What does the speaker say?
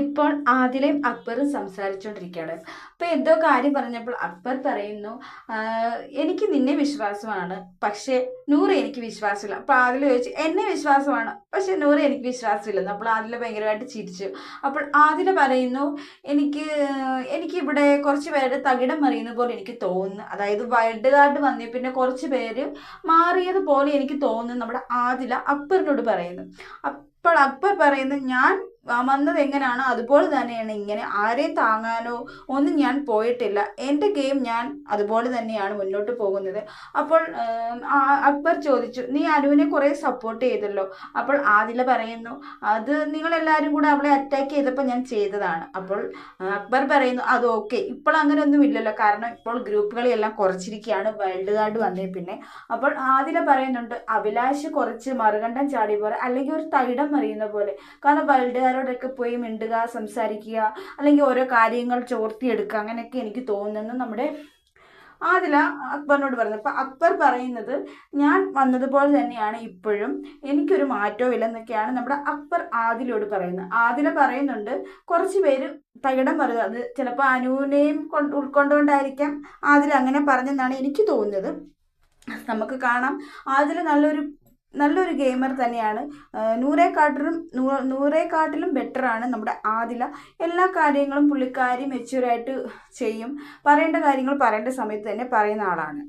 ഇപ്പോൾ ആദിലയും അക്ബറും സംസാരിച്ചുകൊണ്ടിരിക്കുകയാണ് അപ്പോൾ എന്തോ കാര്യം പറഞ്ഞപ്പോൾ അക്ബർ പറയുന്നു എനിക്ക് നിന്നെ വിശ്വാസമാണ് പക്ഷേ നൂറ് എനിക്ക് വിശ്വാസമില്ല. അപ്പോൾ ആദില ചോദിച്ചു എന്നെ വിശ്വാസമാണ് പക്ഷേ നൂറ് എനിക്ക് വിശ്വാസമില്ലെന്ന്. അപ്പോൾ ആദില ഭയങ്കരമായിട്ട് ചിരിച്ചു. അപ്പോൾ ആദില പറയുന്നു എനിക്ക് എനിക്ക് ഇവിടെ കുറച്ച് പേരുടെ തകിടം മറിയുന്ന പോലെ എനിക്ക് തോന്നുന്നു. അതായത് വൈൽഡ് കാർഡ് വന്നി പിന്നെ കുറച്ച് പേര് മാറിയതുപോലെ എനിക്ക് തോന്നുന്നു നമ്മുടെ ആദില അക്ബറിനോട് പറയുന്നു. അപ്പോൾ അക്ബർ പറയുന്നു ഞാൻ വന്നത് എങ്ങനെയാണോ അതുപോലെ തന്നെയാണ്. ഇങ്ങനെ ആരെയും താങ്ങാനോ ഒന്നും ഞാൻ പോയിട്ടില്ല. എന്റെ ഗെയിം ഞാൻ അതുപോലെ തന്നെയാണ് മുന്നോട്ട് പോകുന്നത്. അപ്പോൾ അക്ബർ ചോദിച്ചു നീ അനുവിനെ കുറേ സപ്പോർട്ട് ചെയ്തല്ലോ? അപ്പോൾ ആദില പറയുന്നു അത് നിങ്ങളെല്ലാവരും കൂടെ അവളെ അറ്റാക്ക് ചെയ്തപ്പോൾ ഞാൻ ചെയ്തതാണ്. അപ്പോൾ അക്ബർ പറയുന്നു അത് ഓക്കെ ഇപ്പോൾ അങ്ങനെ ഒന്നും ഇല്ലല്ലോ. കാരണം ഇപ്പോൾ ഗ്രൂപ്പുകളെല്ലാം കുറച്ചിരിക്കുകയാണ്. വൈൽഡ് കാർഡ് വന്നേ പിന്നെ. അപ്പോൾ ആദില പറയുന്നുണ്ട് അഭിലാഷ് കുറച്ച് മറുകണ്ഠം ചാടിയ പോലെ അല്ലെങ്കിൽ ഒരു തകിടം മറിയുന്ന പോലെ. കാരണം വൈൽഡുകാരോടൊക്കെ പോയി മിണ്ടുക സംസാരിക്കുക അല്ലെങ്കിൽ ഓരോ കാര്യങ്ങൾ ചോർത്തിയെടുക്കുക അങ്ങനെയൊക്കെ എനിക്ക് തോന്നുന്നു നമ്മുടെ ആദില അക്ബറിനോട് പറഞ്ഞു അപ്പം അക്ബർ പറയുന്നത് ഞാൻ വന്നതുപോലെ തന്നെയാണ് ഇപ്പോഴും. എനിക്കൊരു മാറ്റവും ഇല്ലെന്നൊക്കെയാണ് നമ്മുടെ അക്ബർ ആദിലോട് പറയുന്നത്. ആദില പറയുന്നുണ്ട് കുറച്ച് പേര് തകിടം പറയുക അത് ചിലപ്പോൾ അനുവിനെയും കൊണ്ട് ഉൾക്കൊണ്ടുകൊണ്ടായിരിക്കാം ആദില അങ്ങനെ പറഞ്ഞെന്നാണ് എനിക്ക് തോന്നുന്നത്. നമുക്ക് കാണാം. ആദില നല്ലൊരു നല്ലൊരു ഗെയിമർ തന്നെയാണ്. നൂറേക്കാട്ടിലും നൂറേക്കാട്ടിലും ബെറ്ററാണ് നമ്മുടെ ആദില. എല്ലാ കാര്യങ്ങളും പുള്ളിക്കാരി മെച്യൂറായിട്ട് ചെയ്യും. പറയേണ്ട കാര്യങ്ങൾ പറയേണ്ട സമയത്ത് തന്നെ പറയുന്ന ആളാണ്.